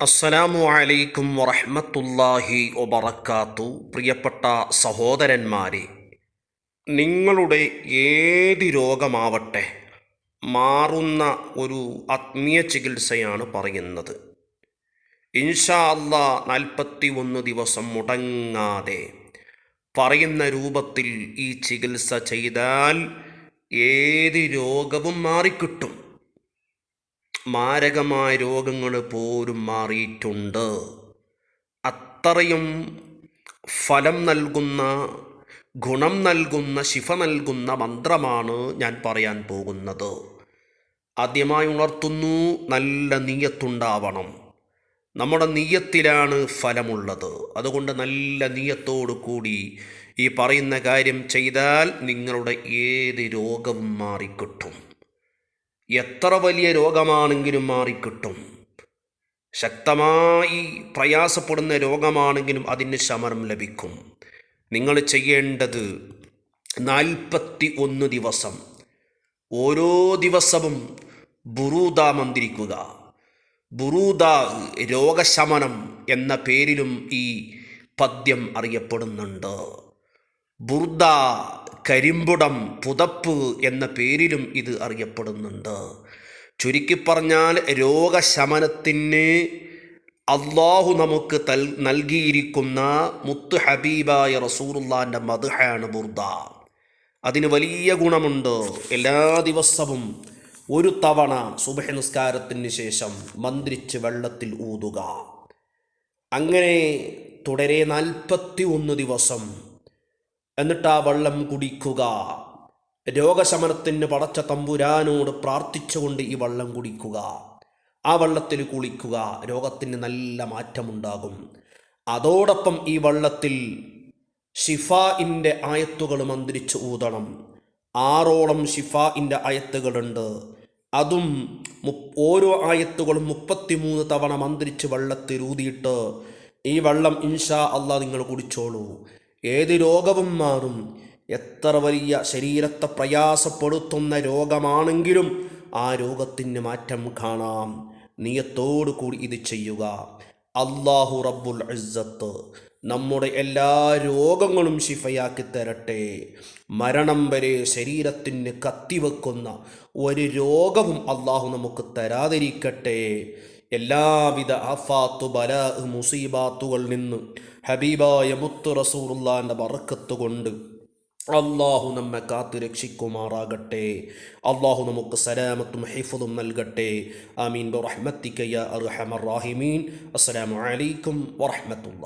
അസ്സലാമു അലൈക്കും വറഹ്മത്തുള്ളാഹി വബറക്കാത്തു. പ്രിയപ്പെട്ട സഹോദരന്മാരെ നിങ്ങളുടെ ഏത് രോഗമാവട്ടെ മാറുന്ന ഒരു ആത്മീയ ചികിത്സയാണ് പറയുന്നത്. ഇൻഷാ അല്ലാ നാൽപ്പത്തി ഒന്ന് ദിവസം മുടങ്ങാതെ പറയുന്ന രൂപത്തിൽ ഈ ചികിത്സ ചെയ്താൽ ഏത് രോഗവും മാറിക്കിട്ടും. മാരകമായ രോഗങ്ങൾ പോലും മാറിയിട്ടുണ്ട്. അത്രയും ഫലം നൽകുന്ന ഗുണം നൽകുന്ന ശിഫ നൽകുന്ന മന്ത്രമാണ് ഞാൻ പറയാൻ പോകുന്നത്. ആദ്യമായി ഉണർത്തുന്നു നല്ല നീയത്തുണ്ടാവണം. നമ്മുടെ നീയത്തിലാണ് ഫലമുള്ളത്. അതുകൊണ്ട് നല്ല നീയത്തോടു കൂടി ഈ പറയുന്ന കാര്യം ചെയ്താൽ നിങ്ങളുടെ ഏത് രോഗവും മാറിക്കിട്ടും. എത്ര വലിയ രോഗമാണെങ്കിലും മാറിക്കിട്ടും. ശക്തമായി പ്രയാസപ്പെടുന്ന രോഗമാണെങ്കിലും അതിന് ശമനം ലഭിക്കും. നിങ്ങൾ ചെയ്യേണ്ടത് നാൽപ്പത്തി ഒന്ന് ദിവസം. ഓരോ ദിവസവും ബുറൂദ മന്ത്രിക്കുക. ബുറൂദ രോഗശമനം എന്ന പേരിലും ഈ പദ്യം അറിയപ്പെടുന്നുണ്ട്. ബുർദ കരിമ്പുടം പുതപ്പ് എന്ന പേരിലും ഇത് അറിയപ്പെടുന്നുണ്ട്. ചുരുക്കി പറഞ്ഞാൽ രോഗശമനത്തിന് അള്ളാഹു നമുക്ക് തൽ നൽകിയിരിക്കുന്ന മുത്ത് ഹബീബായ റസൂറുല്ലാന്റെ മധുഹാണ് ബുർദ. അതിന് വലിയ ഗുണമുണ്ട്. എല്ലാ ദിവസവും ഒരു തവണ സുബഹ നിസ്കാരത്തിന് ശേഷം മന്ത്രിച്ച് വെള്ളത്തിൽ ഊതുക. അങ്ങനെ തുടരെ നാൽപ്പത്തി ഒന്ന് ദിവസം എന്നിട്ട് ആ വെള്ളം കുടിക്കുക. രോഗശമനത്തിന് പടച്ച തമ്പുരാനോട് പ്രാർത്ഥിച്ചുകൊണ്ട് ഈ വെള്ളം കുടിക്കുക. ആ വെള്ളത്തിൽ കുളിക്കുക. രോഗത്തിന് നല്ല മാറ്റമുണ്ടാകും. അതോടൊപ്പം ഈ വെള്ളത്തിൽ ഷിഫായിന്റെ ആയത്തുകൾ മന്ത്രിച്ച് ഊതണം. ആറോളം ഷിഫായിന്റെ ആയത്തുകളുണ്ട്. അതും ഓരോ ആയത്തുകളും മുപ്പത്തിമൂന്ന് തവണ മന്ത്രിച്ച് വെള്ളത്തിൽ ഊതിയിട്ട് ഈ വെള്ളം ഇൻഷാ അള്ളാഹ് നിങ്ങൾ കുടിച്ചോളൂ. ഏത് രോഗവും മാറും. എത്ര വലിയ ശരീരത്തെ പ്രയാസപ്പെടുത്തുന്ന രോഗമാണെങ്കിലും ആ രോഗത്തിന് മാറ്റം കാണാം. നിയത്തോടു കൂടി ഇത് ചെയ്യുക. അള്ളാഹു റബ്ബുൽ ഇസ്സത്ത് നമ്മുടെ എല്ലാ രോഗങ്ങളും ശിഫയാക്കി തരട്ടെ. മരണം വരെ ശരീരത്തിന് കത്തിവെക്കുന്ന ഒരു രോഗവും അള്ളാഹു നമുക്ക് തരാതിരിക്കട്ടെ. എല്ലാവിധ ആഫാത്തു ബല മുസീബാത്തുകൾ നിന്ന് ഹബീബായ മുത്തു റസൂറുല്ലാന്റെ വറക്കത്ത് കൊണ്ട് അള്ളാഹു നമ്മെ കാത്തു രക്ഷിക്കുമാറാകട്ടെ. അള്ളാഹു നമുക്ക് സലാമത്തും ഹിഫുദും നൽകട്ടെ. ആമീൻ. ബറഹ്മത്തിക്കയ്യ അർഹമർ റാഹിമീൻ. അസ്സലാമു അലൈക്കും വറഹ്മത്തുള്ളാഹി.